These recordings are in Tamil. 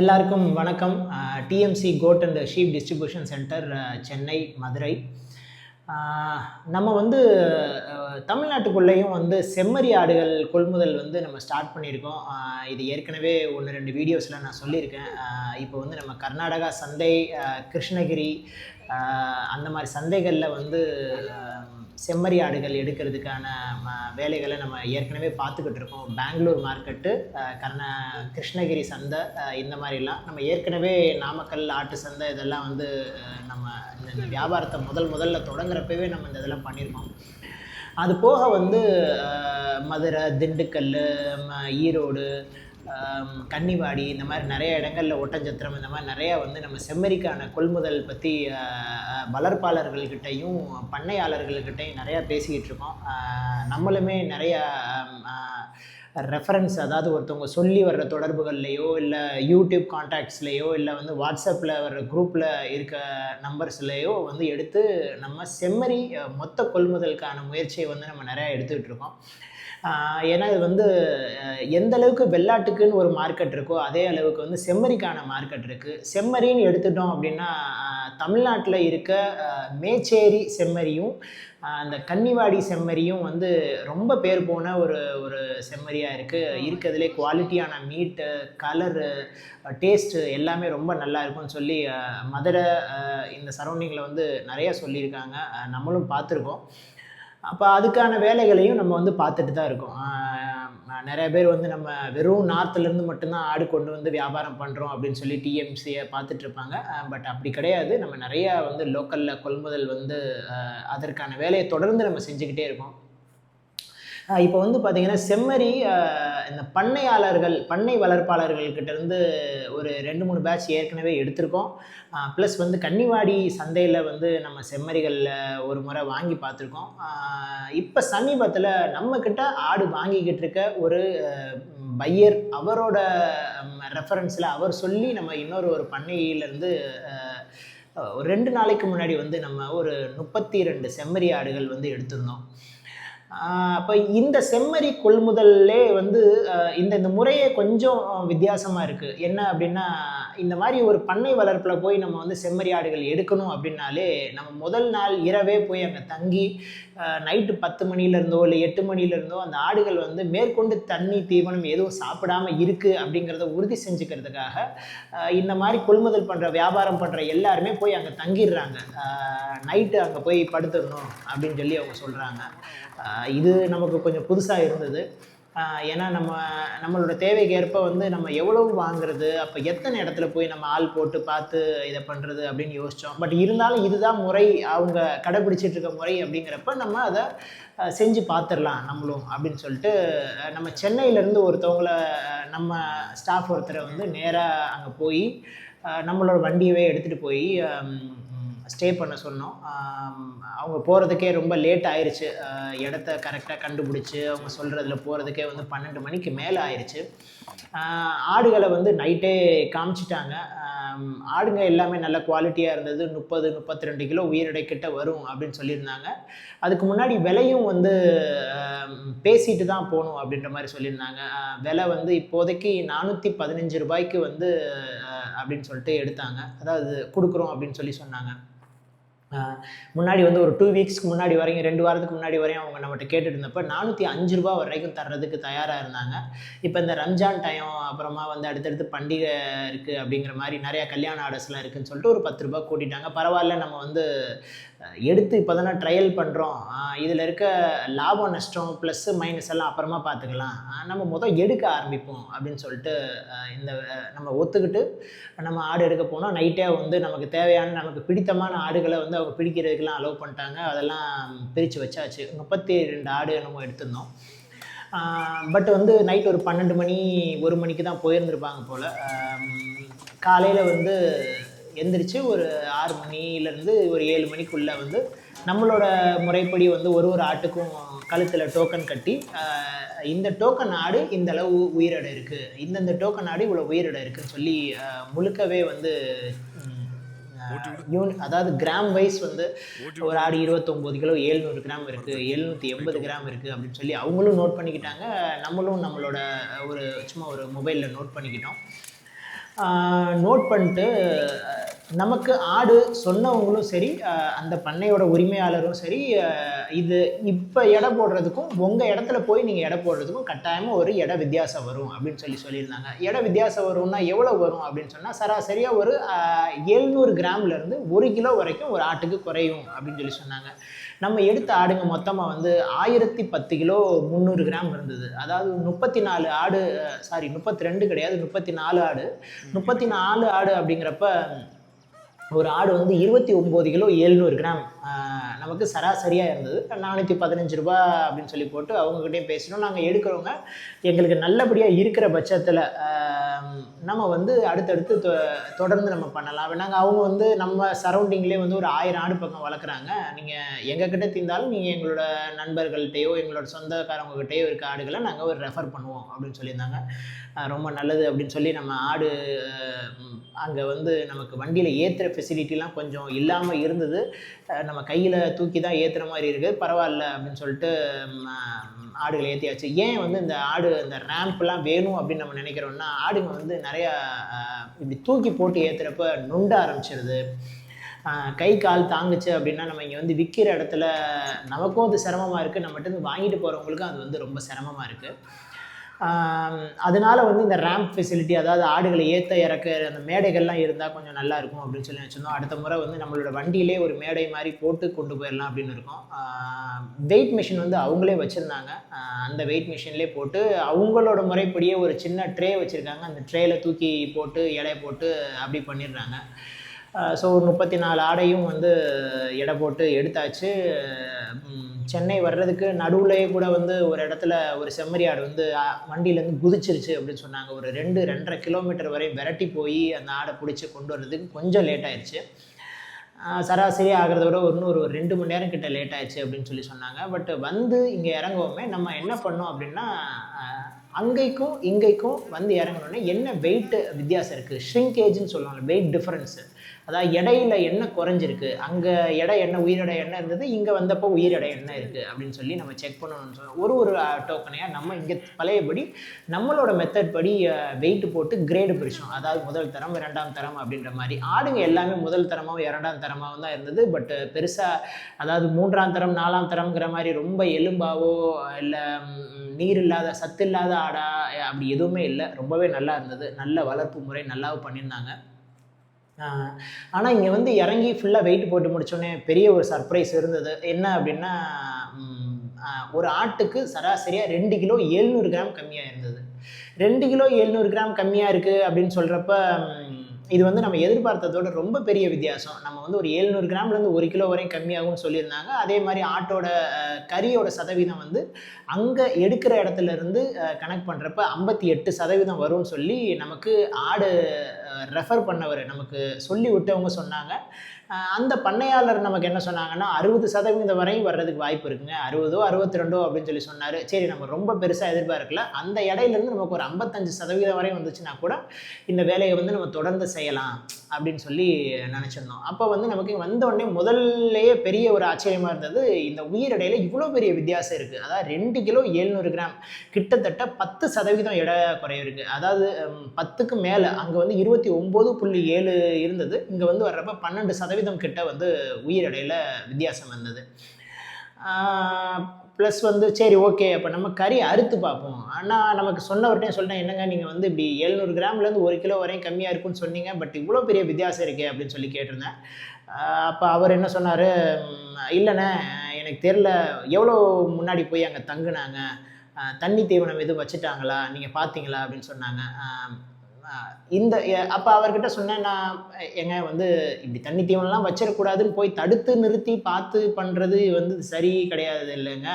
எல்லாருக்கும் வணக்கம். TMC goat and sheep distribution centre Chennai Madurai. நம்ம வந்து தமிழ்நாட்டுக்குள்ளேயும் வந்து செம்மறி ஆடுகள் கொள்முதல் வந்து நம்ம ஸ்டார்ட் பண்ணியிருக்கோம். இது ஏற்கனவே ஒன்று ரெண்டு வீடியோஸில் நான் சொல்லியிருக்கேன். இப்போ வந்து நம்ம கர்நாடகா சந்தை கிருஷ்ணகிரி அந்த மாதிரி சந்தைகளில் வந்து செம்மறி ஆடுகள் எடுக்கிறதுக்கான வேலைகளை நம்ம ஏற்கனவே பார்த்துக்கிட்டு இருக்கோம். பெங்களூர் மார்க்கெட்டு கர்ண கிருஷ்ணகிரி சந்தை இந்த மாதிரிலாம். நம்ம ஏற்கனவே நாமக்கல் ஆட்டு சந்தை இதெல்லாம் வந்து நம்ம இந்த வியாபாரத்தை முதல் முதல்ல தொடங்குறப்பவே நம்ம இந்த இதெல்லாம் பண்ணியிருக்கோம். அது போக வந்து மதுரை திண்டுக்கல் ம- ஈரோடு கன்னிவாடி இந்த மாதிரி நிறைய இடங்களில் ஒட்டஞ்சத்திரம் இந்த மாதிரி நிறையா வந்து நம்ம செம்மறிக்கான கொள்முதல் பற்றி வளர்ப்பாளர்கள்கிட்டையும் பண்ணையாளர்கள்கிட்டையும் நிறையா பேசிக்கிட்டு இருக்கோம். நம்மளுமே நிறையா ரெஃபரன்ஸ் அதாவது ஒருத்தவங்க சொல்லி வர்ற தொடர்புகள்லையோ இல்லை யூடியூப் கான்டாக்ட்ஸ்லேயோ இல்லை வந்து வாட்ஸ்அப்பில் வர்ற குரூப்பில் இருக்க நம்பர்ஸ்லேயோ வந்து எடுத்து நம்ம செம்மறி மொத்த கொள்முதலுக்கான முயற்சியை வந்து நம்ம நிறையா எடுத்துக்கிட்டு இருக்கோம். ஏன்னா இது வந்து எந்த அளவுக்கு வெள்ளாட்டுக்குன்னு ஒரு மார்க்கெட் இருக்கோ அதே அளவுக்கு வந்து செம்மறிக்கான மார்க்கெட் இருக்குது செம்மறின்னு எடுத்துட்டோம் அப்படின்னா தமிழ்நாட்டில் இருக்க மேச்சேரி செம்மறியும் அந்த கன்னிவாடி செம்மறியும் வந்து ரொம்ப பேர் போன ஒரு ஒரு செம்மறியாக இருக்குது இருக்கிறதுலே குவாலிட்டியான மீட்டு கலரு டேஸ்ட்டு எல்லாமே ரொம்ப நல்லா இருக்கும்னு சொல்லி மதுரை இந்த சரௌண்டிங்கில் வந்து நிறையா சொல்லியிருக்காங்க. நம்மளும் பார்த்துருக்கோம். அப்போ அதுக்கான வேலைகளையும் நம்ம வந்து பார்த்துட்டு தான் இருக்கோம். நிறைய பேர் வந்து நம்ம வெறும் நார்த்துலேருந்து மட்டும்தான் ஆடு கொண்டு வந்து வியாபாரம் பண்ணுறோம் அப்படின்னு சொல்லி டிஎம்சியை பார்த்துட்டு இருப்பாங்க. பட் அப்படி கிடையாது. நம்ம நிறையா வந்து லோக்கலில் கொள்முதல் வந்து அதற்கான வேலையை தொடர்ந்து நம்ம செஞ்சுக்கிட்டே இருக்கோம். இப்போ வந்து பார்த்திங்கன்னா செம்மறி இந்த பண்ணையாளர்கள் பண்ணை வளர்ப்பாளர்கள்கிட்ட இருந்து ஒரு ரெண்டு மூணு பேட்ச் ஏற்கனவே எடுத்திருக்கோம். ப்ளஸ் வந்து கன்னிவாடி சந்தையில் வந்து நம்ம செம்மறிகளில் ஒரு முறை வாங்கி பார்த்துருக்கோம். இப்போ சமீபத்தில் நம்மக்கிட்ட ஆடு வாங்கிக்கிட்டு இருக்க ஒரு பையர் அவரோட ரெஃபரன்ஸில் அவர் சொல்லி நம்ம இன்னொரு ஒரு பண்ணையிலேருந்து ஒரு ரெண்டு நாளைக்கு முன்னாடி வந்து நம்ம ஒரு முப்பத்தி ரெண்டு செம்மறி ஆடுகள் வந்து எடுத்திருந்தோம். அப்போ இந்த செம்மறி கொள்முதல்லே வந்து இந்த இந்த முறையே கொஞ்சம் வித்தியாசமாக இருக்குது என்ன அப்படின்னா இந்த மாதிரி ஒரு பண்ணை வளர்ப்பில் போய் நம்ம வந்து செம்மறி ஆடுகள் எடுக்கணும் அப்படின்னாலே நம்ம முதல் நாள் இரவே போய் அங்கே தங்கி நைட்டு பத்து மணிலேருந்தோ இல்லை எட்டு மணிலேருந்தோ அந்த ஆடுகள் வந்து மேற்கொண்டு தண்ணி தீவனம் எதுவும் சாப்பிடாம இருக்குது அப்படிங்கிறத உறுதி செஞ்சுக்கிறதுக்காக இந்த மாதிரி கொள்முதல் பண்ணுற வியாபாரம் பண்ணுற எல்லாருமே போய் அங்கே தங்கிடுறாங்க. நைட்டு அங்கே போய் படுத்துடணும் அப்படின்னு சொல்லி அவங்க சொல்கிறாங்க இது நமக்கு கொஞ்சம் புதுசாக இருந்தது. ஏன்னா நம்ம நம்மளோட தேவைக்கு ஏற்ப வந்து நம்ம எவ்வளவு வாங்குறது அப்போ எத்தனை இடத்துல போய் நம்ம ஆள் போட்டு பார்த்து இதை பண்ணுறது அப்படின்னு யோசித்தோம் பட் இருந்தாலும் இதுதான் முறை அவங்க கடைபிடிச்சிட்டு இருக்க முறை அப்படிங்கிறப்ப நம்ம அதை செஞ்சு பார்த்துடலாம் நம்மளும் அப்படின்னு சொல்லிட்டு நம்ம சென்னையிலேருந்து ஒருத்தவங்கள நம்ம ஸ்டாஃப் ஒருத்தரை வந்து நேராக அங்கே போய் நம்மளோட வண்டியவே எடுத்துகிட்டு போய் ஸ்டே பண்ண சொன்னோம். அவங்க போகிறதுக்கே ரொம்ப லேட் ஆயிடுச்சு இடத்த கரெக்டாக கண்டுபிடிச்சி அவங்க சொல்கிறதுல போகிறதுக்கே வந்து பன்னெண்டு மணிக்கு மேலே ஆயிடுச்சு ஆடுகளை வந்து நைட்டே காமிச்சிட்டாங்க. ஆடுங்க எல்லாமே நல்ல குவாலிட்டியாக இருந்தது. முப்பது முப்பத்தி ரெண்டு கிலோ உயிரிடை கிட்ட வரும் அப்படின்னு சொல்லியிருந்தாங்க. அதுக்கு முன்னாடி விலையும் வந்து பேசிட்டு தான் போகணும் அப்படின்ற மாதிரி சொல்லியிருந்தாங்க. விலை வந்து இப்போதைக்கு நானூற்றி பதினஞ்சு ரூபாய்க்கு வந்து அப்படின்னு சொல்லிட்டு எடுத்தாங்க. அதாவது கொடுக்குறோம் அப்படின்னு சொல்லி சொன்னாங்க. முன்னாடி வந்து ஒரு டூ வீக்ஸ்க்கு முன்னாடி வரைக்கும் ரெண்டு வாரத்துக்கு முன்னாடி வரையும் அவங்க நம்மகிட்ட கேட்டுட்டு இருந்தப்ப நானூற்றி அஞ்சு ரூபா வரைக்கும் தர்றதுக்கு தயாராக இருந்தாங்க. இப்போ இந்த ரம்ஜான் டைம் அப்புறமா வந்து அடுத்தடுத்து பண்டிகை இருக்குது அப்படிங்கிற மாதிரி நிறையா கல்யாண ஆர்டர்ஸ்லாம் இருக்குதுன்னு சொல்லிட்டு ஒரு பத்து ரூபா கூட்டிட்டாங்க. பரவாயில்ல நம்ம வந்து எடுத்து இப்போ தானே ட்ரையல் பண்ணுறோம் இதில் இருக்க லாபம் நஷ்டம் ப்ளஸ்ஸு மைனஸ் எல்லாம் அப்புறமா பார்த்துக்கலாம் நம்ம மொதல் எடுக்க ஆரம்பிப்போம் அப்படின்னு சொல்லிட்டு இந்த நம்ம ஒத்துக்கிட்டு நம்ம ஆடு எடுக்க போனோம். நைட்டே வந்து நமக்கு தேவையான நமக்கு பிடித்தமான ஆடுகளை வந்து அவங்க பிடிக்கிறதுக்கெல்லாம் அலோவ் பண்ணிட்டாங்க. அதெல்லாம் பிரித்து வச்சாச்சு. முப்பத்தி ரெண்டு ஆடு நம்ம எடுத்திருந்தோம். பட் வந்து நைட் ஒரு பன்னெண்டு மணி ஒரு மணிக்கு தான் போயிருந்துருப்பாங்க போல். காலையில் வந்து எந்திரிச்சு ஒரு ஆறு மணிலேருந்து ஒரு ஏழு மணிக்குள்ளே வந்து நம்மளோட முறைப்படி வந்து ஒரு ஒரு ஆட்டுக்கும் கழுத்தில் டோக்கன் கட்டி இந்த டோக்கன் ஆடு இந்த அளவு உயிரிடை இருக்குது இந்தந்த டோக்கன் ஆடு இவ்வளோ உயிரிடை இருக்குன்னு சொல்லி முழுக்கவே வந்து யூனி அதாவது கிராம் வைஸ் வந்து ஒரு ஆடு இருபத்தொம்போது கிலோ எழுநூறு கிராம் இருக்குது எழுநூற்றி எண்பது கிராம் இருக்குது அப்படின்னு சொல்லி அவங்களும் நோட் பண்ணிக்கிட்டாங்க. நம்மளும் நம்மளோட ஒரு சும்மா ஒரு மொபைலில் நோட் பண்ணிக்கிட்டோம். நோட் பண்ணிட்டு நமக்கு ஆடு சொன்னவங்களும் சரி அந்த பண்ணையோட உரிமையாளரும் சரி இது இப்போ எடை போடுறதுக்கும் உங்கள் இடத்துல போய் நீங்கள் எடை போடுறதுக்கும் கட்டாயமாக ஒரு இட வித்தியாசம் வரும் அப்படின்னு சொல்லி சொல்லியிருந்தாங்க. இட வித்தியாசம் வரும்னா எவ்வளோ வரும் அப்படின்னு சொன்னால் சராசரியாக ஒரு எழுநூறு கிராம்லேருந்து ஒரு கிலோ வரைக்கும் ஒரு ஆட்டுக்கு குறையும் அப்படின்னு சொல்லி சொன்னாங்க. நம்ம எடுத்த ஆடுங்க மொத்தமாக வந்து ஆயிரத்தி பத்து கிலோ முந்நூறு கிராம் இருந்தது. அதாவது முப்பத்தி நாலு ஆடு சாரி முப்பத்தி ரெண்டு கிடையாது முப்பத்தி நாலு ஆடு. முப்பத்தி நாலு ஆடு அப்படிங்கிறப்ப ஒரு ஆடு வந்து இருபத்தி ஒம்பது கிலோ எழுநூறு கிராம். நமக்கு சராசரியாக இருந்தது. நானூற்றி பதினஞ்சு ரூபா அப்படின்னு சொல்லி போட்டு அவங்கக்கிட்டே பேசினோம். நாங்கள் எடுக்கிறவங்க எங்களுக்கு நல்லபடியாக இருக்கிற பட்சத்தில் நம்ம வந்து அடுத்தடுத்து தொ தொடர்ந்து நம்ம பண்ணலாம். நாங்கள் அவங்க வந்து நம்ம சரௌண்டிங்லேயே வந்து ஒரு ஆயிரம் ஆடு பக்கம் வளர்க்குறாங்க. நீங்கள் எங்ககிட்ட தீர்ந்தாலும் நீங்கள் எங்களோட நண்பர்கள்ட்டையோ எங்களோட சொந்தக்காரவங்ககிட்டயோ இருக்க ஆடுகளை நாங்கள் ஒரு ரெஃபர் பண்ணுவோம் அப்படின்னு சொல்லியிருந்தாங்க. ரொம்ப நல்லது அப்படின்னு சொல்லி நம்ம ஆடு அங்கே வந்து நமக்கு வண்டியில் ஏற்றுற ஃபெசிலிட்டிலாம் கொஞ்சம் இல்லாமல் இருந்தது. நம்ம கையில் தூக்கி தான் ஏற்றுற மாதிரி இருக்குது பரவாயில்ல அப்படின்னு சொல்லிட்டு ஆடுகளை ஏற்றியாச்சு ஏன் வந்து இந்த ஆடு இந்த ரேம்ப்லாம் வேணும் அப்படின்னு நம்ம நினைக்கிறோம்னா ஆடுங்க வந்து நிறையா இப்படி தூக்கி போட்டு ஏற்றுறப்ப நுண்ட ஆரம்பிச்சிருது. கை கால் தாங்குச்சு அப்படின்னா நம்ம இங்கே வந்து விற்கிற இடத்துல நமக்கும் அது சிரமமாக இருக்குது நம்மகிட்ட வாங்கிட்டு போகிறவங்களுக்கும் அது வந்து ரொம்ப சிரமமாக இருக்குது அதனால வந்து இந்த ரேம்ப் ஃபெசிலிட்டி அதாவது ஆடுகளை ஏற்ற இறக்க அந்த மேடைகள்லாம் இருந்தால் கொஞ்சம் நல்லா இருக்கும் அப்படின்னு சொல்லி வச்சுருந்தோம் அடுத்த முறை வந்து நம்மளோட வண்டியிலே ஒரு மேடை மாதிரி போட்டு கொண்டு போயிடலாம் அப்படின்னு இருக்கோம். வெயிட் மிஷின் வந்து அவங்களே வச்சுருந்தாங்க. அந்த வெயிட் மிஷின்லேயே போட்டு அவங்களோட முறைப்படியே ஒரு சின்ன ட்ரே வச்சுருக்காங்க. அந்த ட்ரேயில் தூக்கி போட்டு எடை போட்டு அப்படி பண்ணிடுறாங்க. ஸோ ஒரு முப்பத்தி நாலு ஆடையும் வந்து எடை போட்டு எடுத்தாச்சு. சென்னை வர்றதுக்கு நடுவுலேயே கூட வந்து ஒரு இடத்துல ஒரு செம்மறி ஆடு வந்து வண்டியிலேருந்து குதிச்சிருச்சு அப்படின்னு சொன்னாங்க. ஒரு ரெண்டு ரெண்டரை கிலோமீட்டர் வரையும் விரட்டி போய் அந்த ஆடை பிடிச்சி கொண்டு வர்றதுக்கு கொஞ்சம் லேட் ஆயிடுச்சு சராசரி ஆகிறத விட இன்னொரு இன்னும் ஒரு ரெண்டு மணி நேரம் கிட்ட லேட் ஆயிடுச்சு அப்படின்னு சொல்லி சொன்னாங்க. பட் வந்து இங்கே இறங்குவோமே நம்ம என்ன பண்ணோம் அப்படின்னா அங்கேக்கும் இங்கேக்கும் வந்து இறங்கணுன்னே என்ன வெயிட் வித்தியாசம் இருக்குது ஷ்ரிங்கேஜ்னு சொல்லுவாங்க வெயிட் டிஃப்ரென்ஸு அதாவது இடையில என்ன குறைஞ்சிருக்கு? அங்கே எடை என்ன உயிரெடை என்ன இருந்தது? இங்கே வந்தப்போ உயிரெடை என்ன இருக்குது அப்படின்னு சொல்லி நம்ம செக் பண்ணணும்னு சொல்லி ஒரு ஒரு டோக்கனையாக நம்ம இங்கே பழையபடி நம்மளோட மெத்தட் படி வெயிட் போட்டு கிரேடு பிரிச்சோம் அதாவது முதல் தரம் இரண்டாம் தரம் அப்படின்ற மாதிரி. ஆடுங்க எல்லாமே முதல் தரமாகவும் இரண்டாம் தரமாகவும் தான் இருந்தது. பட் பெருசாக அதாவது மூன்றாம் தரம் நாலாம் தரம்ங்கிற மாதிரி ரொம்ப எலும்பாவோ இல்லை நீர் இல்லாத சத்து இல்லாத ஆடா அப்படி எதுவுமே இல்லை. ரொம்பவே நல்லா இருந்தது. நல்ல வளர்ப்பு முறை நல்லாவும் பண்ணியிருந்தாங்க. ஆனால் இங்கே வந்து இறங்கி ஃபுல்லாக வெயிட் போட்டு முடித்தோடனே பெரிய ஒரு சர்ப்ரைஸ் இருந்தது. என்ன அப்படின்னா ஒரு ஆட்டுக்கு சராசரியாக ரெண்டு கிலோ எழுநூறு கிராம் கம்மியாக இருந்தது. ரெண்டு கிலோ எழுநூறு கிராம் கம்மியாக இருக்குது அப்படின்னு சொல்கிறப்ப இது வந்து நம்ம எதிர்பார்த்ததோட ரொம்ப பெரிய வித்தியாசம். நம்ம வந்து ஒரு எழுநூறு கிராம்லேருந்து ஒரு கிலோ வரையும் கம்மியாகும்னு சொல்லியிருந்தாங்க. அதே மாதிரி ஆட்டோட கறியோட சதவீதம் வந்து அங்கே எடுக்கிற இடத்துல இருந்து கனெக்ட் பண்ணுறப்ப ஐம்பத்தி எட்டு சதவீதம் வரும்னு சொல்லி நமக்கு ஆடு ரெஃபர் பண்ணவர். நமக்கு சொல்லி விட்டவங்க சொன்னாங்க. அந்த பண்ணையாளர் நமக்கு என்ன சொன்னாங்கன்னா அறுபது சதவீதம் வரையும் வர்றதுக்கு வாய்ப்பு இருக்குங்க. அறுபதோ அறுபத்தி ரெண்டோ அப்படின்னு சொல்லி சொன்னார். சரி நம்ம ரொம்ப பெருசாக எதிர்பார்க்கல. அந்த இடையிலேருந்து நமக்கு ஒரு ஐம்பத்தஞ்சு சதவீதம் வரையும் வந்துச்சுன்னா கூட இந்த வேலையை வந்து நம்ம தொடர்ந்து செய்யலாம் அப்படின்னு சொல்லி நினச்சிருந்தோம். அப்போ வந்து நமக்கு வந்த முதல்லையே பெரிய ஒரு ஆச்சரியமாக இருந்தது இந்த உயிரிடையில இவ்வளோ பெரிய வித்தியாசம் இருக்குது அதாவது ரெண்டு கிலோ எழுநூறு கிராம். கிட்டத்தட்ட பத்து சதவீதம் எடை குறைவு இருக்குது அதாவது பத்துக்கு மேலே அங்கே வந்து இருபத்தி ஒம்பது புள்ளி ஏழு இருந்தது. இங்கே வந்து வர்றப்ப பன்னெண்டு சதவீதம் கிட்ட வந்து உயிரடையில் வித்தியாசம் வந்தது. ப்ளஸ் வந்து சரி ஓகே அப்போ நம்ம கறி அறுத்து பார்ப்போம். ஆனால் நமக்கு சொன்னவர்கிட்டையும் சொல்லிட்டேன் என்னங்க நீங்கள் வந்து இப்படி எழுநூறு கிராம்லேருந்து ஒரு கிலோ வரையும் கம்மியாக இருக்குன்னு சொன்னீங்க. பட் இவ்வளோ பெரிய வித்தியாசம் இருக்கே அப்படின்னு சொல்லி கேட்டிருந்தேன். அப்போ அவர் என்ன சொன்னார்? இல்லைண்ணே எனக்கு தெரில எவ்வளோ முன்னாடி போய் அங்கே தங்குனாங்க? தண்ணி தீவனம் எதுவும் வச்சுட்டாங்களா? நீங்கள் பார்த்தீங்களா? அப்படின்னு சொன்னாங்க. இந்த அப்போ அவர்கிட்ட சொன்னேன் நான் எங்க வந்து இப்படி தண்ணி தீவனம்லாம் வச்சிடக்கூடாதுன்னு போய் தடுத்து நிறுத்தி பார்த்து பண்ணுறது வந்து சரி கிடையாது இல்லைங்க.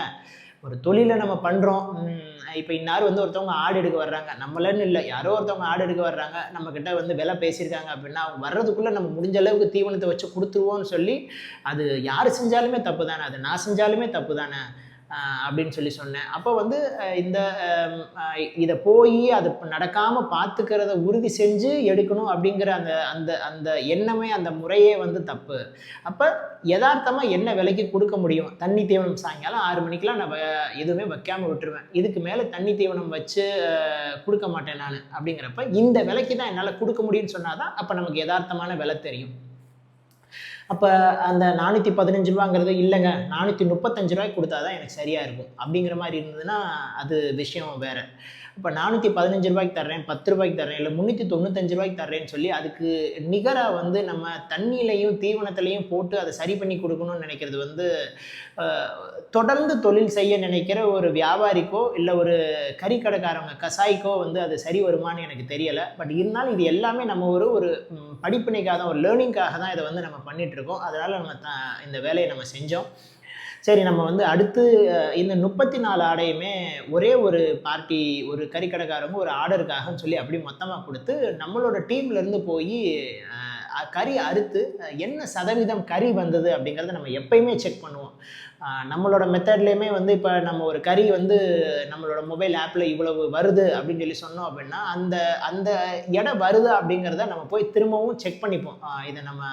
ஒரு தொழிலை நம்ம பண்ணுறோம் இப்போ இன்னார் வந்து ஒருத்தவங்க ஆடு எடுக்க வர்றாங்க. நம்மளன்னு இல்லை. யாரோ ஒருத்தவங்க ஆடு எடுக்க வர்றாங்க. நம்மக்கிட்ட வந்து விலை பேசியிருக்காங்க அப்படின்னா அவங்க வர்றதுக்குள்ளே நம்ம முடிஞ்ச அளவுக்கு தீவனத்தை வச்சு கொடுத்துருவோம்னு சொல்லி அது யார் செஞ்சாலுமே தப்பு தானே. அது நான் செஞ்சாலுமே தப்பு தானே. அப்படின்னு சொல்லி சொன்னேன். அப்போ வந்து இந்த இதை போய் அது நடக்காமல் பார்த்துக்கிறத உறுதி செஞ்சு எடுக்கணும் அப்படிங்கிற அந்த அந்த அந்த எண்ணமே அந்த முறையே வந்து தப்பு. அப்போ யதார்த்தமாக என்ன விலைக்கு கொடுக்க முடியும்? தண்ணி தீவனம் சாயங்காலம் ஆறு மணிக்கெலாம் நான் வ- எதுவுமே வைக்காமல் விட்டுருவேன். இதுக்கு மேலே தண்ணி தீவனம் வச்சு கொடுக்க மாட்டேன் நான் அப்படிங்கிறப்ப இந்த விலைக்கு தான் என்னால் கொடுக்க முடியும்னு சொன்னால் தான் அப்போ நமக்கு யதார்த்தமான விலை தெரியும். அப்போ அந்த நானூற்றி பதினஞ்சு ரூபாங்கிறது இல்லைங்க நானூற்றி முப்பத்தஞ்சு ரூபாய்க்கு கொடுத்தா தான் எனக்கு சரியாக இருக்கும். அப்படிங்கிற மாதிரி இருந்ததுன்னா அது விஷயம் வேறு. இப்போ நானூற்றி பதினஞ்சு ரூபாய்க்கு தர்றேன் பத்து ரூபாய்க்கு தர்றேன் இல்லை முந்நூற்றி தொண்ணூத்தஞ்சு ரூபாய்க்கு தர்றேன்னு சொல்லி அதுக்கு நிகராக வந்து நம்ம தண்ணியிலையும் தீவனத்திலையும் போட்டு அதை சரி பண்ணி கொடுக்கணும்னு நினைக்கிறது வந்து தொடர்ந்து தொழில் செய்ய நினைக்கிற ஒரு வியாபாரிக்கோ இல்லை ஒரு கறிக்கடைக்காரவங்க கசாய்க்கோ வந்து அது சரி வருமான்னு எனக்கு தெரியலை. பட் இருந்தாலும் இது எல்லாமே நம்ம ஒரு ஒரு படிப்பினைக்காக தான் ஒரு லேர்னிங்காக தான் இதை வந்து நம்ம பண்ணிகிட்ருக்கோம் அதனால் நம்ம த இந்த வேலையை நம்ம செஞ்சோம். சரி நம்ம வந்து அடுத்து இந்த முப்பத்தி நாலு ஆடையுமே ஒரே ஒரு பார்ட்டி ஒரு கறிக்கடைக்காரங்க ஒரு ஆர்டருக்காகன்னு சொல்லி அப்படி மொத்தமாக கொடுத்து நம்மளோட டீம்லேருந்து போய் கறி அறுத்து என்ன சதவீதம் கறி வந்தது அப்படிங்கிறத நம்ம எப்பயுமே செக் பண்ணுவோம். நம்மளோட மெத்தட்லேயுமே வந்து இப்போ நம்ம ஒரு கறி வந்து நம்மளோட மொபைல் ஆப்பில் இவ்வளவு வருது அப்படின்னு சொல்லி சொன்னோம் அப்படின்னா அந்த அந்த இடம் வருது அப்படிங்கிறத நம்ம போய் திரும்பவும் செக் பண்ணிப்போம். இதை நம்ம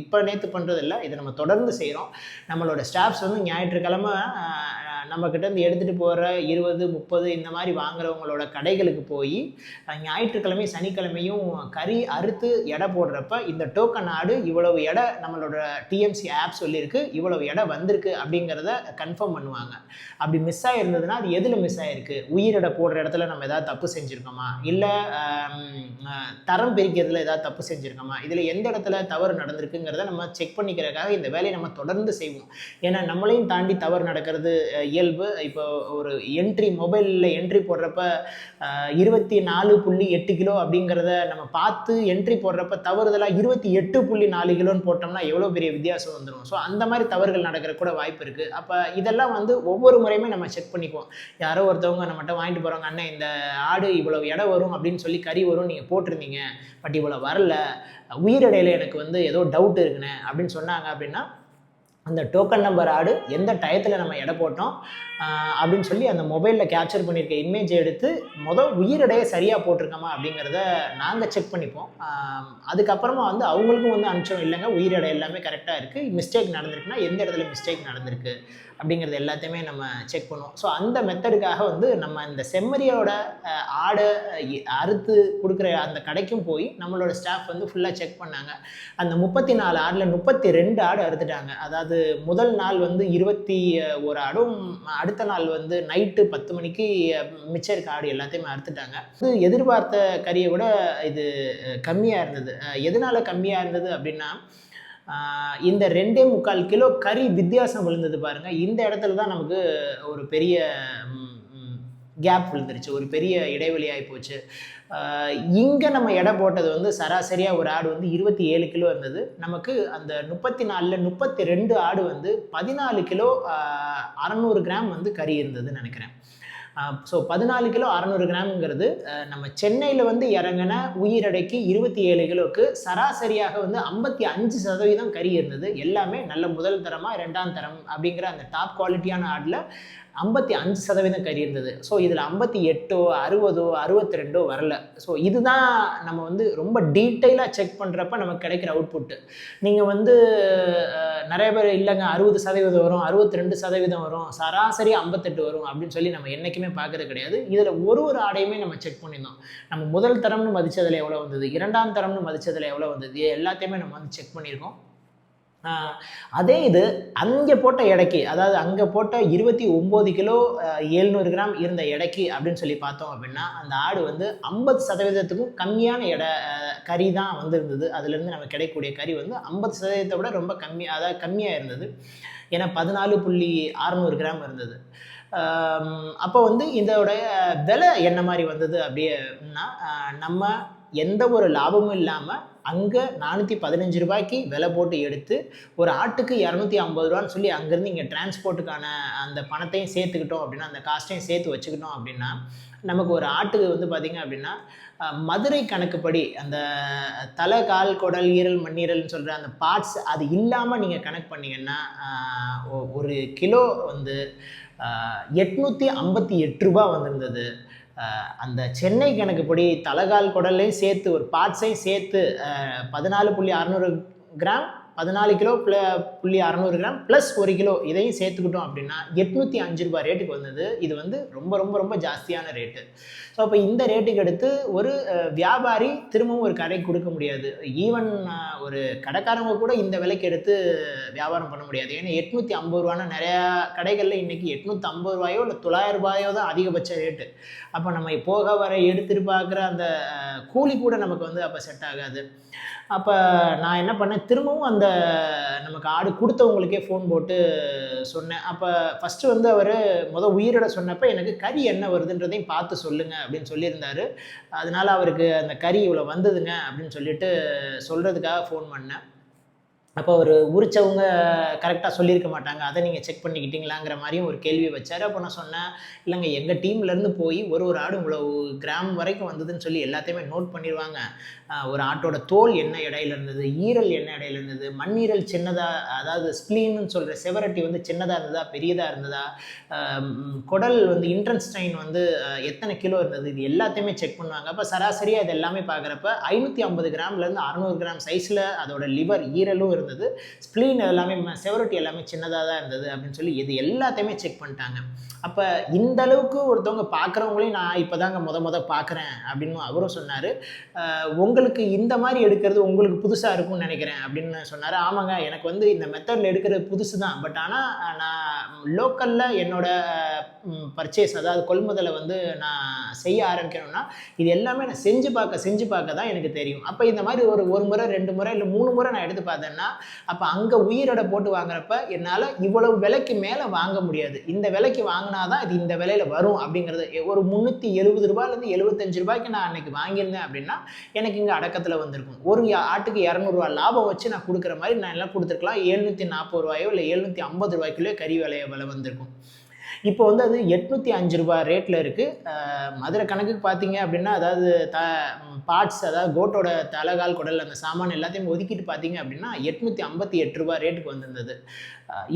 இப்போ நேற்று பண்ணுறதில்ல இதை நம்ம தொடர்ந்து செய்கிறோம் நம்மளோட ஸ்டாஃப்ஸ் வந்து ஞாயிற்றுக்கிழமை நம்மக்கிட்டேருந்து நம்மக்கிட்ட இருந்து எடுத்துகிட்டு போகிற இருபது முப்பது இந்த மாதிரி வாங்குறவங்களோட கடைகளுக்கு போய் ஞாயிற்றுக்கிழமை சனிக்கிழமையும் கறி அறுத்து எடை போடுறப்ப இந்த டோக்கன் ஆடு இவ்வளவு எடை நம்மளோட டிஎம்சி ஆப் சொல்லியிருக்கு இவ்வளவு எடை வந்திருக்கு அப்படிங்கிறத கன்ஃபார்ம் பண்ணுவாங்க. அப்படி மிஸ் ஆகிருந்ததுன்னா அது எதில் மிஸ் ஆகிருக்கு உயிரிட போடுற இடத்துல நம்ம எதாவது தப்பு செஞ்சுருக்கோமா? இல்லை தரம் பிரிக்கிறதுல ஏதாவது தப்பு செஞ்சுருக்கோமா? இதில் எந்த இடத்துல தவறு நடந்திருக்குங்கிறத நம்ம செக் பண்ணிக்கிறதுக்காக இந்த வேலையை நம்ம தொடர்ந்து செய்வோம். ஏன்னா நம்மளையும் தாண்டி தவறு நடக்கிறது இயல்பு. இப்போ ஒரு என்ட்ரி மொபைலில் என்ட்ரி போடுறப்ப இருபத்தி நாலு புள்ளி எட்டு கிலோ அப்படிங்கிறத நம்ம பார்த்து என்ட்ரி போடுறப்ப தவறுதலாக இருபத்தி எட்டு புள்ளி நாலு கிலோன்னு போட்டோம்னா எவ்வளோ பெரிய வித்தியாசம் வந்துடும் ஸோ அந்த மாதிரி தவறுகள் நடக்கிற கூட வாய்ப்பு இருக்குது அப்போ இதெல்லாம் வந்து ஒவ்வொரு முறையுமே நம்ம செக் பண்ணிக்குவோம். யாரோ ஒருத்தவங்க நம்மகிட்ட வாங்கிட்டு போகிறாங்க அண்ணன் இந்த ஆடு இவ்வளவு எடை வரும் அப்படின்னு சொல்லி கறி வரும் நீங்கள் போட்டிருந்தீங்க. பட் இவ்வளோ வரல. உயிரிடையில எனக்கு வந்து ஏதோ டவுட் இருக்குண்ணே அப்படின்னு சொன்னாங்க அப்படின்னா அந்த டோக்கன் நம்பர் ஆடு எந்த டயத்தில் நம்ம எடை போட்டோம் அப்படின்னு சொல்லி அந்த மொபைலில் கேப்சர் பண்ணியிருக்க இமேஜ் எடுத்து மொதல் உயிரிடையை சரியாக போட்டிருக்கோமா அப்படிங்கிறத நாங்கள் செக் பண்ணிப்போம். அதுக்கப்புறமா வந்து அவங்களுக்கும் வந்து அனுப்பிச்சோம். இல்லைங்க உயிரிடை எல்லாமே கரெக்டாக இருக்குது மிஸ்டேக் நடந்திருக்குன்னா எந்த இடத்துல மிஸ்டேக் நடந்திருக்கு? அப்படிங்கிறது எல்லாத்தையுமே நம்ம செக் பண்ணுவோம். ஸோ அந்த மெத்தடுக்காக வந்து நம்ம இந்த செம்மறியோட ஆடை அறுத்து கொடுக்குற அந்த கடைக்கும் போய் நம்மளோட ஸ்டாஃப் வந்து ஃபுல்லாக செக் பண்ணாங்க. அந்த முப்பத்தி நாலு ஆடில் முப்பத்தி ரெண்டு ஆடு அறுத்துட்டாங்க. அதாவது முதல் நாள் வந்து இருபத்தி ஒரு ஆடும் அடுத்த நாள் வந்து நைட்டு பத்து மணிக்கு மிச்சம் இருக்க ஆடு எல்லாத்தையுமே அறுத்துட்டாங்க. இது எதிர்பார்த்த கறியை விட இது கம்மியாக இருந்தது. எதனால் கம்மியாக இருந்தது அப்படின்னா இந்த ரெண்டே முக்கால் கிலோ கறி வித்தியாசம் விழுந்தது பாருங்க. இந்த இடத்துல தான் நமக்கு ஒரு பெரிய கேப் விழுந்துருச்சு. ஒரு பெரிய இடைவெளியாகி போச்சு. இங்கே நம்ம எடை போட்டது வந்து சராசரியாக ஒரு ஆடு வந்து இருபத்தி ஏழு கிலோ இருந்தது. நமக்கு அந்த முப்பத்தி நாலில் முப்பத்தி ரெண்டு ஆடு வந்து பதினாலு கிலோ அறநூறு கிராம் வந்து கறி இருந்ததுன்னு நினைக்கிறேன். ஸோ பதினாலு கிலோ அறநூறு கிராம்ங்கிறது நம்ம சென்னையில் வந்து இறங்கின உயிரடைக்கு இருபத்தி ஏழு கிலோவுக்கு சராசரியாக வந்து ஐம்பத்தி அஞ்சு சதவீதம் கறி இருந்தது. எல்லாமே நல்ல முதல் தரமாக ரெண்டாம் தரம் அப்படிங்கிற அந்த டாப் குவாலிட்டியான ஆடில் ஐம்பத்தி அஞ்சு சதவீதம் கறி இருந்தது ஸோ இதில் ஐம்பத்தி எட்டோ அறுபதோ அறுபத்தி ரெண்டோ வரல. ஸோ இதுதான் நம்ம வந்து ரொம்ப டீட்டெயிலாக செக் பண்ணுறப்ப நமக்கு கிடைக்கிற அவுட்புட்டு நீங்கள் வந்து நிறைய பேர் இல்லைங்க அறுபது சதவீதம் வரும் அறுபத்தி ரெண்டு சதவீதம் வரும் சராசரி ஐம்பத்தெட்டு வரும் அப்படின்னு சொல்லி நம்ம என்றைக்குமே பார்க்கறது கிடையாது. இதில் ஒரு ஒரு ஆடையுமே நம்ம செக் பண்ணியிருந்தோம். நம்ம முதல் தரம்னு மதித்ததில் எவ்வளோ வந்தது? இரண்டாம் தரம்னு மதித்ததில் எவ்வளோ வந்தது? இது எல்லாத்தையுமே நம்ம வந்து செக் பண்ணியிருக்கோம். அதே இது அங்கே போட்ட எடைக்கு அதாவது அங்கே போட்ட இருபத்தி ஒம்பது கிலோ எழுநூறு கிராம் இருந்த எடைக்கு அப்படின்னு சொல்லி பார்த்தோம் அப்படின்னா அந்த ஆடு வந்து ஐம்பது சதவீதத்துக்கும் கம்மியான எடை கறி தான் வந்திருந்தது. அதுலேருந்து நமக்கு கிடைக்கக்கூடிய கறி வந்து ஐம்பது சதவீதத்தை விட ரொம்ப கம்மி அதாவது கம்மியாக இருந்தது. ஏன்னா பதினாலு புள்ளி அறநூறு கிராம் இருந்தது. அப்போ வந்து இதோட விலை என்ன மாதிரி வந்தது அப்படின்னா நம்ம எந்த ஒரு லாபமும் இல்லாமல் அங்கே நானூற்றி பதினஞ்சு ரூபாய்க்கு விலை போட்டு எடுத்து ஒரு ஆட்டுக்கு இரநூத்தி ஐம்பது ரூபான்னு சொல்லி அங்கேருந்து இங்கே டிரான்ஸ்போர்ட்டுக்கான அந்த பணத்தையும் சேர்த்துக்கிட்டோம் அப்படின்னா அந்த காஸ்ட்டையும் சேர்த்து வச்சுக்கிட்டோம் அப்படின்னா நமக்கு ஒரு ஆட்டுக்கு வந்து பார்த்திங்க அப்படின்னா மதுரை கணக்குப்படி அந்த தலை கால் குடல் ஈரல் மண்ணீரல்னு சொல்கிற அந்த பார்ட்ஸ் அது இல்லாமல் நீங்கள் கணக்கு பண்ணிங்கன்னா ஒ- ஒரு கிலோ வந்து எட்நூற்றி ஐம்பத்தி எட்டு ரூபா வந்திருந்தது. அந்த சென்னை கணக்குப்படி தலகால் குடல்லையும் சேர்த்து ஒரு பார்ட்ஸையும் சேர்த்து பதினாலு புள்ளி அறநூறு கிராம் பதினாலு கிலோ ப்ள புள்ளி அறநூறு கிராம் ப்ளஸ் ஒரு கிலோ இதையும் சேர்த்துக்கிட்டோம் அப்படின்னா எட்நூற்றி அஞ்சு ரூபாய் ரேட்டுக்கு வந்தது. இது வந்து ரொம்ப ரொம்ப ரொம்ப ஜாஸ்தியான ரேட்டு ஸோ அப்போ இந்த ரேட்டுக்கு எடுத்து ஒரு வியாபாரி திரும்பவும் ஒரு கடைக்கு கொடுக்க முடியாது. ஈவன் ஒரு கடைக்காரங்க கூட இந்த விலைக்கு எடுத்து வியாபாரம் பண்ண முடியாது. ஏன்னா எட்நூற்றி ஐம்பது ரூபான்னா நிறையா கடைகளில் இன்றைக்கி எட்நூற்றி ஐம்பது ரூபாயோ இல்லை தொள்ளாயிரம் ரூபாயோ தான் அதிகபட்ச ரேட்டு அப்போ நம்ம போக வர எடுத்துட்டு பார்க்குற அந்த கூலி கூட நமக்கு வந்து அப்போ செட் ஆகாது. அப்போ நான் என்ன பண்ணேன்? திரும்பவும் அந்த நமக்கு ஆடு கொடுத்தவங்களுக்கே ஃபோன் போட்டு சொன்னேன். அப்போ ஃபஸ்ட்டு வந்து அவர் மொதல் உயிரிட சொன்னப்போ எனக்கு கறி என்ன வருதுன்றதையும் பார்த்து சொல்லுங்கள் அப்படின்னு சொல்லியிருந்தார். அதனால் அவருக்கு அந்த கறி இவ்வளோ வந்ததுங்க அப்படின்னு சொல்லிட்டு சொல்கிறதுக்காக ஃபோன் பண்ணேன். அப்போ அவர் உரிச்சவங்க கரெக்டாக சொல்லியிருக்க மாட்டாங்க. அதை நீங்கள் செக் பண்ணிக்கிட்டீங்களாங்கிற மாதிரியும் ஒரு கேள்வி வச்சார். அப்போ நான் சொன்னேன் இல்லைங்க எங்கள் டீம்லேருந்து போய் ஒரு ஒரு ஆடு இவ்வளோ கிராம் வரைக்கும் வந்ததுன்னு சொல்லி எல்லாத்தையுமே நோட் பண்ணிடுவாங்க ஒரு ஆட்டோட தோல் என்ன இடையில இருந்தது ஈரல் என்ன இடையில இருந்தது மண்ணீரல் சின்னதாக அதாவது ஸ்ப்ளீன்னு சொல்கிற செவரட்டி வந்து சின்னதாக இருந்ததா பெரியதாக இருந்ததா குடல் வந்து இன்ட்ரன்ஸ்டைன் வந்து எத்தனை கிலோ இருந்தது இது எல்லாத்தையுமே செக் பண்ணுவாங்க. அப்போ சராசரியாக இது எல்லாமே பார்க்குறப்ப ஐநூற்றி ஐம்பது கிராம்லேருந்து அறநூறு கிராம் சைஸில் அதோட லிவர் ஈரலும் இருந்தது. ஸ்ப்ளீன் எல்லாமே செவரட்டி எல்லாமே சின்னதாக தான் இருந்தது அப்படின்னு சொல்லி இது எல்லாத்தையுமே செக் பண்ணிட்டாங்க. அப்போ இந்த அளவுக்கு ஒருத்தவங்க பார்க்குறவங்களையும் நான் இப்போ தாங்க முத முத பார்க்குறேன் அப்படின்னு அவரும் சொன்னார். உங்களுக்கு இந்த மாதிரி எடுக்கிறது உங்களுக்கு புதுசாக இருக்கும்னு நினைக்கிறேன் அப்படின்னு சொன்னார். ஆமாங்க எனக்கு வந்து இந்த மெத்தடில் எடுக்கிறது புதுசு தான் பட் ஆனால் நான் லோக்கலில் என்னோட பர்ச்சேஸ் அதாவது கொள்முதலை வந்து நான் செய்ய ஆரம்பிக்கணும்னா இது எல்லாமே நான் செஞ்சு பார்க்க செஞ்சு பார்க்க தான் எனக்கு தெரியும். அப்போ இந்த மாதிரி ஒரு ஒரு முறை ரெண்டு முறை இல்லை மூணு முறை நான் எடுத்து பார்த்தேன்னா அப்போ அங்கே உயிரோட போட்டு வாங்குறப்ப என்னால் இவ்வளவு விலைக்கு மேலே வாங்க முடியாது. இந்த விலைக்கு வாங்கினா தான் இது இந்த விலையில் வரும் அப்படிங்கிறது. ஒரு முந்நூற்றி எழுபது ரூபாயிலேருந்து எழுபத்தஞ்சு ரூபாய்க்கு நான் அன்னைக்கு வாங்கியிருந்தேன் அப்படின்னா எனக்கு இங்கே அடக்கத்தில் வந்திருக்கும். ஒரு ஆட்டுக்கு இரநூறுவா லாபம் வச்சு நான் கொடுக்குற மாதிரி நான் எல்லாம் கொடுத்துருக்கலாம். எழுநூற்றி நாற்பது ரூபாயோ இல்லை எழுநூற்றி ஐம்பது ரூபாய்க்குள்ளே கறி விலைய விலை வந்திருக்கும். இப்போ வந்து அது எட்நூற்றி அஞ்சு ரூபாய் ரேட்டில் இருக்குது மதுரை கணக்குக்கு பார்த்தீங்க அப்படின்னா அதாவது த பார்ட்ஸ் அதாவது கோட்டோட தலைகால் குடல் அந்த சாமான் எல்லாத்தையும் ஒதுக்கிட்டு பார்த்தீங்க அப்படின்னா எட்நூற்றி ஐம்பத்தி எட்டு ரூபாய் ரேட்டுக்கு வந்திருந்தது.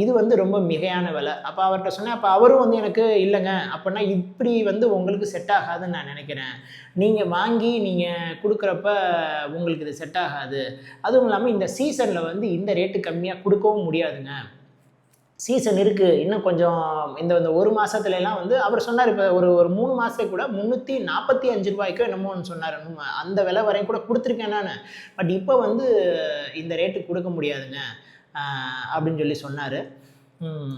இது வந்து ரொம்ப மிகையான விலை. அப்போ அவர்கிட்ட சொன்னேன் அப்போ அவரும் வந்து எனக்கு இல்லைங்க. அப்படின்னா இப்படி வந்து உங்களுக்கு செட் ஆகாதுன்னு நான் நினைக்கிறேன். நீங்கள் வாங்கி நீங்கள் கொடுக்குறப்ப உங்களுக்கு இது செட் ஆகாது. அதுவும் இல்லாமல் இந்த சீசனில் வந்து இந்த ரேட்டு கம்மியாக கொடுக்கவும் முடியாதுங்க. சீசன் இருக்குது இன்னும் கொஞ்சம் இந்த இந்த ஒரு மாதத்துலலாம் வந்து அவர் சொன்னார் இப்போ ஒரு ஒரு மூணு மாதத்துக்கு கூட முந்நூற்றி நாற்பத்தி அஞ்சு ரூபாய்க்கோ என்னமோன்னு சொன்னார். அந்த விலை வரையும் கூட கொடுத்துருக்கேன் நான். பட் இப்போ வந்து இந்த ரேட்டுக்கு கொடுக்க முடியாதுங்க. அப்படின்னு சொல்லி சொன்னார்.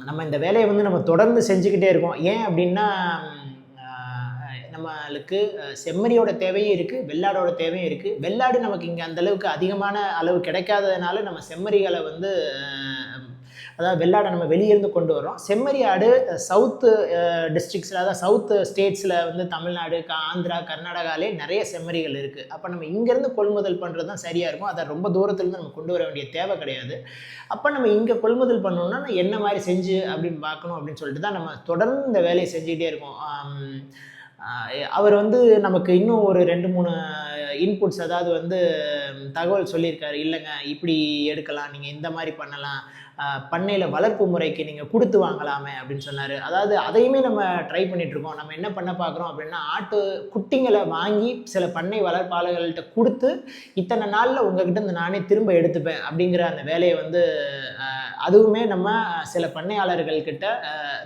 நம்ம இந்த வேலையை வந்து நம்ம தொடர்ந்து செஞ்சுக்கிட்டே இருக்கோம். ஏன் அப்படின்னா நம்மளுக்கு செம்மறியோட தேவையும் இருக்குது வெள்ளாடோட தேவையும் இருக்குது வெள்ளாடு நமக்கு இங்கே அந்தளவுக்கு அதிகமான அளவு கிடைக்காததுனால நம்ம செம்மறிகளை வந்து அதாவது வெள்ளாடை நம்ம வெளியிருந்து கொண்டு வரோம் செம்மறி ஆடு சவுத்து டிஸ்ட்ரிக்ஸில் அதாவது சவுத்து ஸ்டேட்ஸில் வந்து தமிழ்நாடு ஆந்திரா கர்நாடகாலே நிறைய செம்மறிகள் இருக்குது அப்போ நம்ம இங்கேருந்து கொள்முதல் பண்ணுறது தான் சரியாக இருக்கும் அதை ரொம்ப தூரத்துலேருந்து நம்ம கொண்டு வர வேண்டிய தேவை கிடையாது. அப்போ நம்ம இங்கே கொள்முதல் பண்ணோம்னா என்ன மாதிரி செஞ்சு அப்படின்னு பார்க்கணும் அப்படின்னு சொல்லிட்டு தான் நம்ம தொடர்ந்து இந்த வேலையை செஞ்சுக்கிட்டே இருக்கோம். அவர் வந்து நமக்கு இன்னும் ஒரு ரெண்டு மூணு இன்புட்ஸ் அதாவது வந்து தகவல் சொல்லியிருக்காரு. இல்லைங்க இப்படி எடுக்கலாம் நீங்கள் இந்த மாதிரி பண்ணலாம். பண்ணையில் வளர்ப்பு முறைக்கு நீங்கள் கொடுத்து வாங்கலாமே அப்படின்னு சொன்னார். அதாவது அதையுமே நம்ம ட்ரை பண்ணிகிட்ருக்கோம் நம்ம என்ன பண்ண பார்க்குறோம் அப்படின்னா ஆட்டு குட்டிங்களை வாங்கி சில பண்ணை வளர்ப்பாளர்கள்ட்ட கொடுத்து இத்தனை நாளில் உங்ககிட்ட இருந்து நானே திரும்ப எடுத்துப்பேன் அப்படிங்கிற அந்த வேலையை வந்து அதுவுமே நம்ம சில பண்ணையாளர்கள் கிட்ட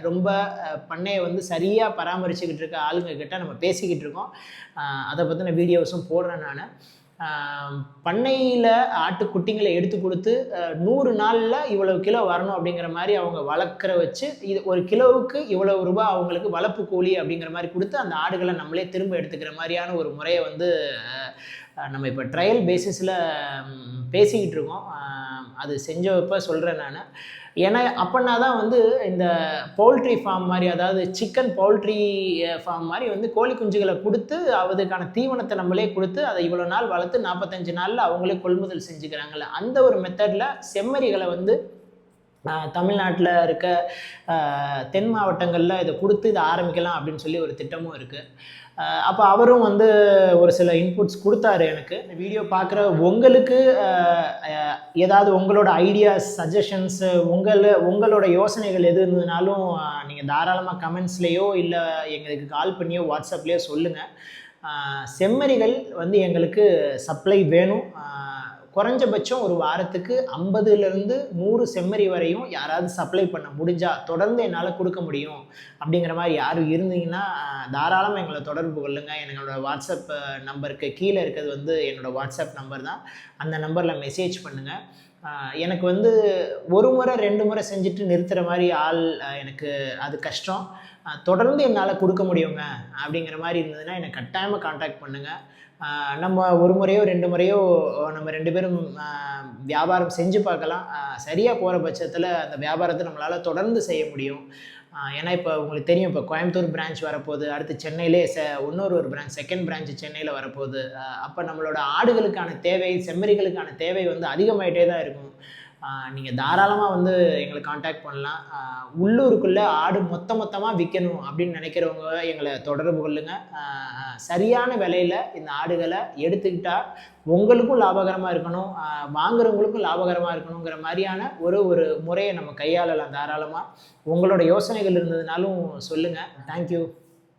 ரொம்ப பண்ணையை வந்து சரியாக பராமரிச்சுக்கிட்டு இருக்க ஆளுங்க கிட்ட நம்ம பேசிக்கிட்டு இருக்கோம். அதை பற்றின வீடியோஸும் போடுறேன் நான். பண்ணையில் ஆட்டுக்குட்டிங்களை எடுத்து கொடுத்து நூறு நாளில் இவ்வளவு கிலோ வரணும் அப்படிங்கிற மாதிரி அவங்க வளர்க்குற வச்சு இது ஒரு கிலோவுக்கு இவ்வளவு ரூபாய் அவங்களுக்கு வளர்ப்பு கூலி அப்படிங்கிற மாதிரி கொடுத்து அந்த ஆடுகளை நம்மளே திரும்ப எடுத்துக்கிற மாதிரியான ஒரு முறையை வந்து நம்ம இப்போ ட்ரையல் பேசிஸில் பேசிக்கிட்டு இருக்கோம். அது செஞ்சப்போ சொல்கிறேன் நான். ஏன்னா அப்படின்னா தான் வந்து இந்த பவுல்ட்ரி ஃபார்ம் மாதிரி அதாவது சிக்கன் பவுல்ட்ரி ஃபார்ம் மாதிரி வந்து கோழி குஞ்சுகளை கொடுத்து அதுக்கான தீவனத்தை நம்மளே கொடுத்து அதை இவ்வளோ நாள் வளர்த்து நாற்பத்தஞ்சு நாளில் அவங்களே கொள்முதல் செஞ்சுக்கிறாங்கல்ல அந்த ஒரு மெத்தடில் செம்மறிகளை வந்து தமிழ்நாட்டில் இருக்க தென் மாவட்டங்களில் இதை கொடுத்து இதை ஆரம்பிக்கலாம் அப்படின்னு சொல்லி ஒரு திட்டமும் இருக்குது அப்போ அவரும் வந்து ஒரு சில இன்புட்ஸ் கொடுத்தாரு எனக்கு. இந்த வீடியோ பார்க்குற உங்களுக்கு ஏதாவது உங்களோட ஐடியாஸ் சஜஷன்ஸு உங்களை உங்களோட யோசனைகள் எது இருந்ததுனாலும் நீங்கள் தாராளமாக கமெண்ட்ஸ்லேயோ இல்லை எங்களுக்கு கால் பண்ணியோ வாட்ஸ்அப்லேயோ சொல்லுங்கள் செம்மறிகள் வந்து எங்களுக்கு சப்ளை வேணும். குறைஞ்சபட்சம் ஒரு வாரத்துக்கு ஐம்பதுலேருந்து நூறு செம்மறி வரையும் யாராவது சப்ளை பண்ண முடிஞ்சால் தொடர்ந்து என்னால் கொடுக்க முடியும் அப்படிங்கிற மாதிரி யாரும் இருந்தீங்கன்னா தாராளமாக எங்களை தொடர்பு கொள்ளுங்கள் எங்களோட வாட்ஸ்அப் நம்பருக்கு கீழே இருக்கிறது வந்து என்னோடய வாட்ஸ்அப் நம்பர் தான். அந்த நம்பரில் மெசேஜ் பண்ணுங்கள் எனக்கு வந்து ஒரு முறை ரெண்டு முறை செஞ்சுட்டு நிறுத்துகிற மாதிரி ஆள் எனக்கு அது கஷ்டம். தொடர்ந்து என்னால் கொடுக்க முடியுங்க அப்படிங்கிற மாதிரி இருந்ததுன்னா என்னை கட்டாயமாக காண்டாக்ட் பண்ணுங்கள் நம்ம ஒரு முறையோ ரெண்டு முறையோ நம்ம ரெண்டு பேரும் வியாபாரம் செஞ்சு பார்க்கலாம். சரியாக போகிற பட்சத்தில் அந்த வியாபாரத்தை நம்மளால் தொடர்ந்து செய்ய முடியும். ஏன்னா இப்போ உங்களுக்கு தெரியும் இப்போ கோயம்புத்தூர் பிரான்ச் வரப்போகுது அடுத்து சென்னையிலே செ இன்னொரு ஒரு பிரான்ச் செகண்ட் பிரான்ச் சென்னையில் வரப்போகுது. அப்போ நம்மளோட ஆடுகளுக்கான தேவை செம்மறிகளுக்கான தேவை வந்து அதிகமாயிட்டே தான் இருக்கும். நீங்கள் தாராளமாக வந்து எங்களை காண்டாக்ட் பண்ணலாம். உள்ளூருக்குள்ளே ஆடு மொத்த மொத்தமாக விற்கணும் அப்படின்னு நினைக்கிறவங்க எங்களை தொடர்பு கொள்ளுங்கள் சரியான விலையில் இந்த ஆடுகளை எடுத்துக்கிட்டால் உங்களுக்கும் லாபகரமாக இருக்கணும். வாங்குறவங்களுக்கும் லாபகரமாக இருக்கணுங்கிற மாதிரியான ஒரு ஒரு முறையை நம்ம கையாளலாம் தாராளமாக உங்களோட யோசனைகள் இருந்ததுனாலும் சொல்லுங்கள் தேங்க்யூ